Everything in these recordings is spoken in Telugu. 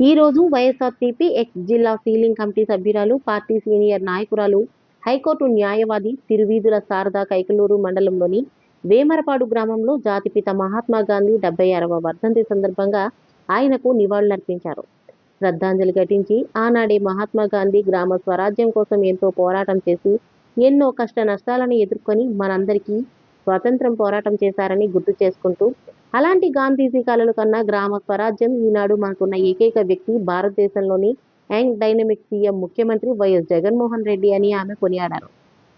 ఈ రోజు వైఎస్ఆర్సీపీ ఎక్స్ జిల్లా సీలింగ్ కమిటీ సభ్యురాలు పార్టీ సీనియర్ నాయకురాలు హైకోర్టు న్యాయవాది తిరువీధుల శారదా కైకలూరు మండలంలోని వేమరపాడు గ్రామంలో జాతిపిత మహాత్మా గాంధీ డెబ్బై ఆరవ వర్ధంతి సందర్భంగా ఆయనకు నివాళులర్పించారు. శ్రద్ధాంజలి ఘటించి ఆనాడే మహాత్మా గాంధీ గ్రామ స్వరాజ్యం కోసం ఎంతో పోరాటం చేసి ఎన్నో కష్ట నష్టాలను ఎదుర్కొని మనందరికీ స్వాతంత్రం పోరాటం చేశారని గుర్తు చేసుకుంటూ అలాంటి గాంధీజీ కళలు కన్నా గ్రామ స్వరాజ్యం ఈనాడు మనకున్న ఏకైక వ్యక్తి భారతదేశంలోని యంగ్ డైనమిక్ సీఎం ముఖ్యమంత్రి వైఎస్ జగన్మోహన్ రెడ్డి అని ఆమె కొనియాడారు.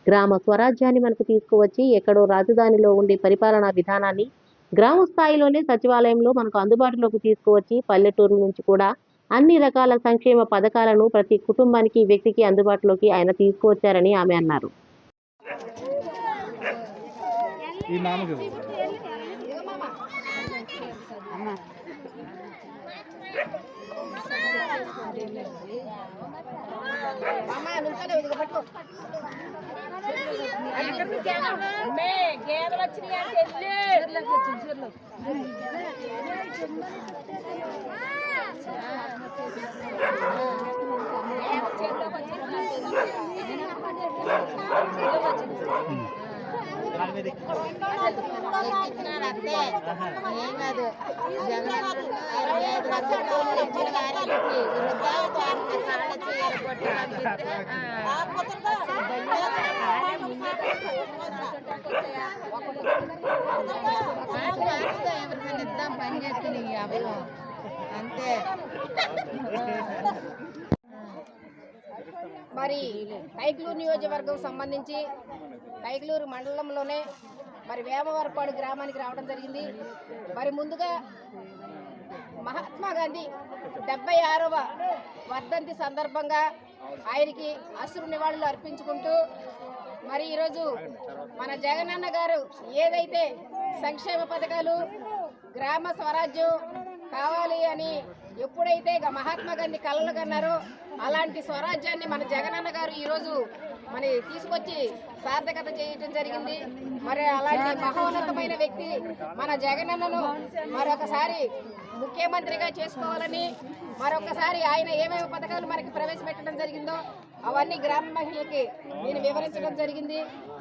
గ్రామ స్వరాజ్యాన్ని మనకు తీసుకువచ్చి ఎక్కడో రాజధానిలో ఉండే పరిపాలనా విధానాన్ని గ్రామ స్థాయిలోనే సచివాలయంలో మనకు అందుబాటులోకి తీసుకువచ్చి పల్లెటూరు నుంచి కూడా అన్ని రకాల సంక్షేమ పథకాలను ప్రతి కుటుంబానికి వ్యక్తికి అందుబాటులోకి ఆయన తీసుకువచ్చారని ఆమె అన్నారు. గేదెలు వచ్చినాయి అంటే ఏం కాదు. జగన్ ఇరవై ఐదు లక్షలు ఇచ్చిన గారికి ఎవరికైనా ఇద్దాం పని చేస్తుంది ఈ అంతే మరి కైకలూరు నియోజకవర్గం సంబంధించి కైకలూరు మండలంలోనే మరి వేమవరపాడు గ్రామానికి రావడం జరిగింది. మరి ముందుగా మహాత్మా గాంధీ డెబ్బై ఆరవ వర్ధంతి సందర్భంగా ఆయనకి అసురు నివాళులు అర్పించుకుంటూ మరి ఈరోజు మన జగనన్న గారు ఏదైతే సంక్షేమ పథకాలు గ్రామ స్వరాజ్యం కావాలి అని ఎప్పుడైతే మహాత్మా గాంధీ కలలు కన్నారో అలాంటి స్వరాజ్యాన్ని మన జగనన్న గారు ఈరోజు మరి తీసుకొచ్చి సార్థకత చేయటం జరిగింది. మరి అలాంటి మహోన్నతమైన వ్యక్తి మన జగనన్నను మరొకసారి ముఖ్యమంత్రిగా చేసుకోవాలని మరొకసారి ఆయన ఏమేమి పథకాలు మనకి ప్రవేశపెట్టడం జరిగిందో అవన్నీ గ్రామ మహిళలకి నేను వివరించడం జరిగింది.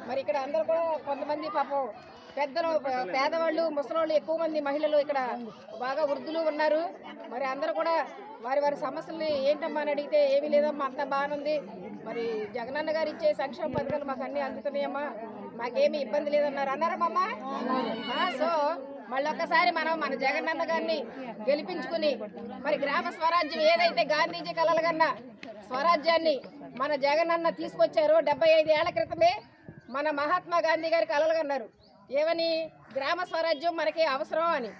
మరి ఇక్కడ అందరూ కూడా కొంతమంది పాపం పెద్దలు పేదవాళ్ళు ముసలోళ్ళు ఎక్కువ మంది మహిళలు ఇక్కడ బాగా వృద్ధులు ఉన్నారు. మరి అందరూ కూడా వారి వారి సమస్యల్ని ఏంటమ్మా అని అడిగితే ఏమీ లేదమ్మా అంత బాగానుంది మరి జగనన్న గారు ఇచ్చే సంక్షేమ పథకాలు మాకు అన్ని అందుతున్నాయమ్మా. మాకేమీ ఇబ్బంది లేదన్నారు. అన్నారమ్మా సో మళ్ళీ మనం మన జగనన్న గారిని గెలిపించుకుని మరి గ్రామ స్వరాజ్యం ఏదైతే గాంధీజీ కలలు స్వరాజ్యాన్ని మన జగనన్న తీసుకొచ్చారో డెబ్బై ఐదు ఏళ్ళ క్రితమే మన మహాత్మా గాంధీ గారి కలలుగన్నారు. ఏమని? గ్రామ స్వరాజ్యం మనకి అవసరం అని.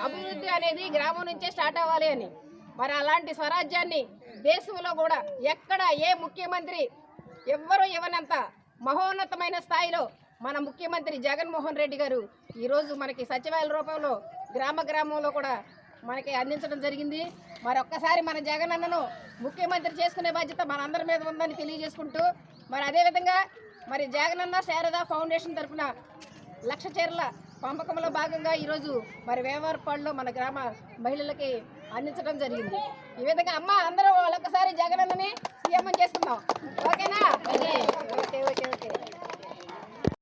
అభివృద్ధి అనేది గ్రామం నుంచే స్టార్ట్ అవ్వాలి అని. మరి అలాంటి స్వరాజ్యాన్ని దేశంలో కూడా ఎక్కడ ఏ ముఖ్యమంత్రి ఎవ్వరూ ఇవ్వనంత మహోన్నతమైన స్థాయిలో మన ముఖ్యమంత్రి జగన్మోహన్ రెడ్డి గారు ఈరోజు మనకి సచివాలయ రూపంలో గ్రామ గ్రామంలో కూడా మనకి అందించడం జరిగింది. మరి ఒక్కసారి మన జగనన్నను ముఖ్యమంత్రి చేసుకునే బాధ్యత మనందరి మీద ఉందని తెలియజేసుకుంటూ మరి అదేవిధంగా మరి జగనన్న శారదా ఫౌండేషన్ తరఫున లక్ష చీరల పంపకంలో భాగంగా ఈరోజు మరి వేవారపాడులో మన గ్రామ మహిళలకి అందించడం జరిగింది. ఈ విధంగా అమ్మ అందరూ వాళ్ళొక్కసారి జగనన్నని సీఎం చేసుకుందాం. ఓకే.